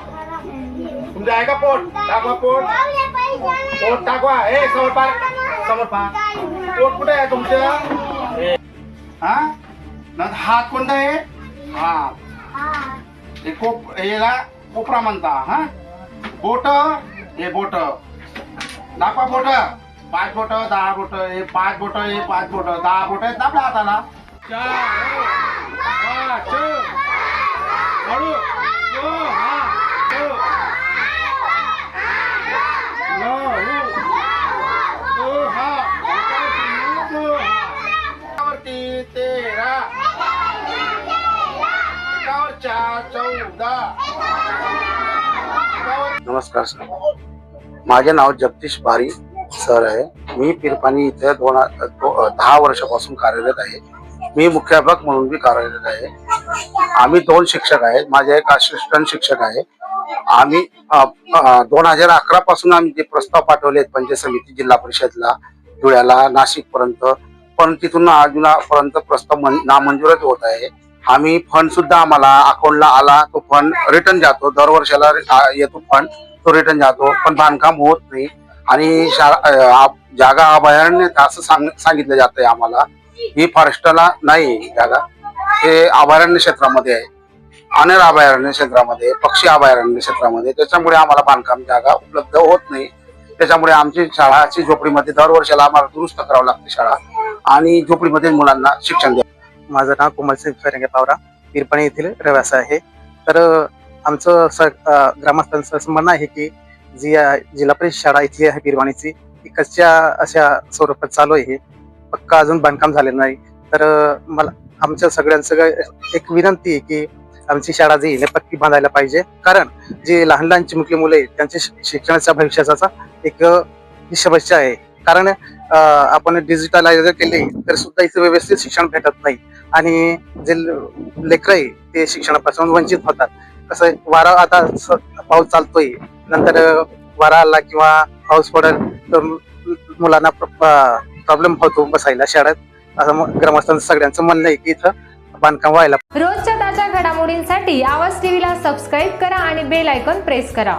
तुमचं आहे का पोट दाखवा पोट. पोट टाकवा ए समोर पा. समोर पा. पोट कुठे आहे तुमचं? हा? नंतर हात कोणता आहे? हा हे कोप याला कोपरा म्हणता हा? बोट? हे बोट. दाखवा बोट. पाच बोट दहा बोट हे पाच बोट हे पाच बोट दहा बोट आहेत ना आपल्या हाताला? तेरा चौदा. नमस्कार सर. माझे नाव जगदीश बारी. सर आहे. मी पिरपाणी इथे दोन दहा वर्षापासून कार्यरत आहे. मी मुख्याध्यापक म्हणून मी कार्यरत आहे. आम्ही दोन शिक्षक आहेत. माझे एक असिस्टंट शिक्षक आहे. आम्ही दोन हजार अकरा पासून आम्ही जे प्रस्ताव पाठवले पंचायत समिती जिल्हा परिषदला धुळ्याला नाशिक पर्यंत पण तिथून अजूनपर्यंत प्रस्ताव मन- नामंजूरच होत आहे. आम्ही फंड सुद्धा आम्हाला अकाउंटला आला तो फंड रिटर्न जातो. दरवर्षाला येतो फंड तो रिटर्न जातो. पण बांधकाम होत नाही. आणि शाळा जागा अभयारण्य असं सांग सांगितलं जात आहे आम्हाला. ही फॉरेस्टला नाही जागा. हे अभयारण्य क्षेत्रामध्ये आहे. अनेर अभयारण्य क्षेत्रामध्ये पक्षी अभयारण्य क्षेत्रामध्ये. त्याच्यामुळे आम्हाला बांधकाम जागा उपलब्ध होत नाही. त्याच्यामुळे आमची शाळाची झोपडीमध्ये दरवर्षाला आम्हाला दुरुस्त करावं लागते शाळा आणि झोपडीमध्ये मुलांना शिक्षण द्या माझं नाव कोमल सिंग फेरंगे पावरा. पिरपणे येथील रहिवासी आहे. तर आमचं ग्रामस्थांचं असं म्हणणं आहे की जी अ, जिल्हा परिषद शाळा इथली आहे पिरवाणीची ती कच्च्या अशा स्वरूपात चालू आहे पक्का अजून बांधकाम झालेलं नाही. तर मला आमच्या सगळ्यांचं एक विनंती आहे की आमची शाळा जी आहे पक्की बांधायला पाहिजे. कारण जे लहान लहान चिमुकली मुले आहेत त्यांच्या शिक्षणाच्या भविष्याचा एक समस्या आहे. कारण आपण डिजिटलायझ केले तर सुद्धा इथे व्यवस्थित शिक्षण भेटत नाही. आणि जे लेकर आहे ते शिक्षणापासून वंचित होतात. कसं आहे, वारा आता पाऊस चालतोय. नंतर वारा आला किंवा पाऊस पडेल तर मुलांना प्रॉब्लेम होतो बसायला शाळेत. असं ग्रामस्थांचं सगळ्यांचं म्हणणं आहे की इथं बांधकाम व्हायला. रोजच्या ताज्या घडामोडींसाठी आवाज टीव्हीला सबस्क्राईब करा आणि बेल आयकॉन प्रेस करा.